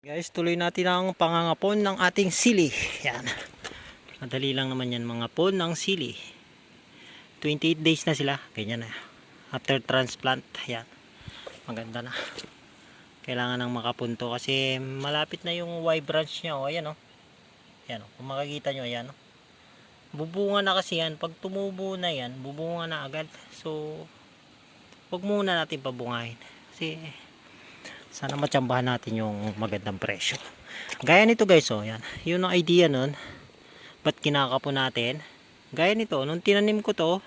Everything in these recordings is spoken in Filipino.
Guys, tuloy natin ang pangangapon ng ating sili. Yan. Madali lang naman yan mga pon ng sili. 28 days na sila. Ganyan na. After transplant. Yan. Maganda na. Kailangan ng makapunto kasi malapit na yung Y branch niya. O, ayan o. Ayan o. Kung makikita nyo, ayan o. Bubunga na kasi yan. Pag tumubo na yan, bubunga na agad. So, wag muna natin pabungahin. Kasi, sana matsambahan natin yung magandang presyo. Gaya nito guys, oh, yan. Yun ang idea nun. Ba't kinakapo natin? Gaya nito, nung tinanim ko to,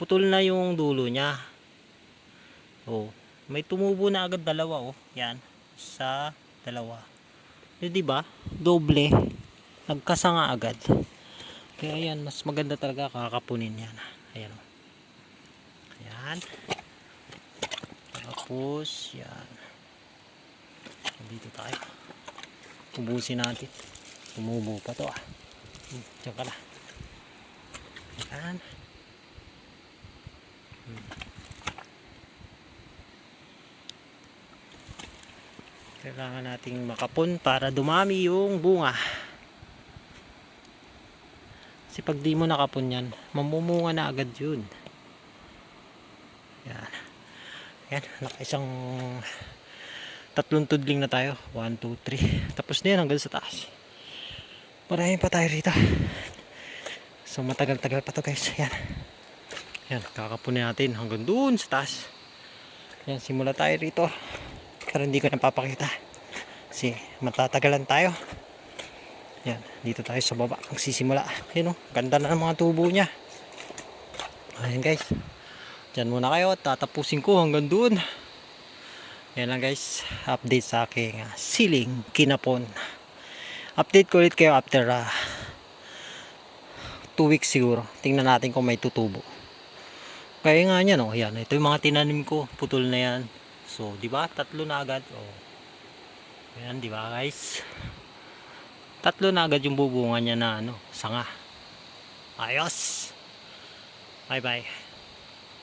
putol na yung dulo niya. Oh, may tumubo na agad dalawa, oh. Yan, sa dalawa. Yun, di ba? Doble. Nagkasanga agad. Kaya yan, mas maganda talaga kakapunin yan. Ayan, oh. Ayan. Tapos, yan. Dito tayo. Ubusin natin. Tumubo pa to ah. Diyan ka na. Yan. Hmm. Kailangan nating makapon para dumami yung bunga. Kasi pag di mo nakapon yan, mamumunga na agad yun. Yan. Yan, nakaisang tatlong tudling na tayo. 1, 2, 3. Tapos na yan hanggang sa taas. Marami pa tayo rito. So matagal-tagal pa to guys. Yan. Yan, kakapunin natin hanggang doon sa taas. Yan, simula tayo rito. Pero hindi ko napapakita. Kasi matatagalan tayo. Yan, dito tayo sa baba. Magsisimula. Yan o, ganda na ng mga tubo niya. Ayan guys. Diyan muna kayo at tatapusin ko hanggang doon. Yan lang guys, update sa aking ah, siling kinapon. Update ko ulit kayo after 2 weeks siguro. Tingnan natin kung may tutubo. Kaya nga niya no, yan, ito yung mga tinanim ko, putol na yan. So, di ba? Tatlo na agad. Oh. Yan, di ba guys? Tatlo na agad yung bubunga niya na ano, sanga. Ayos. Bye bye.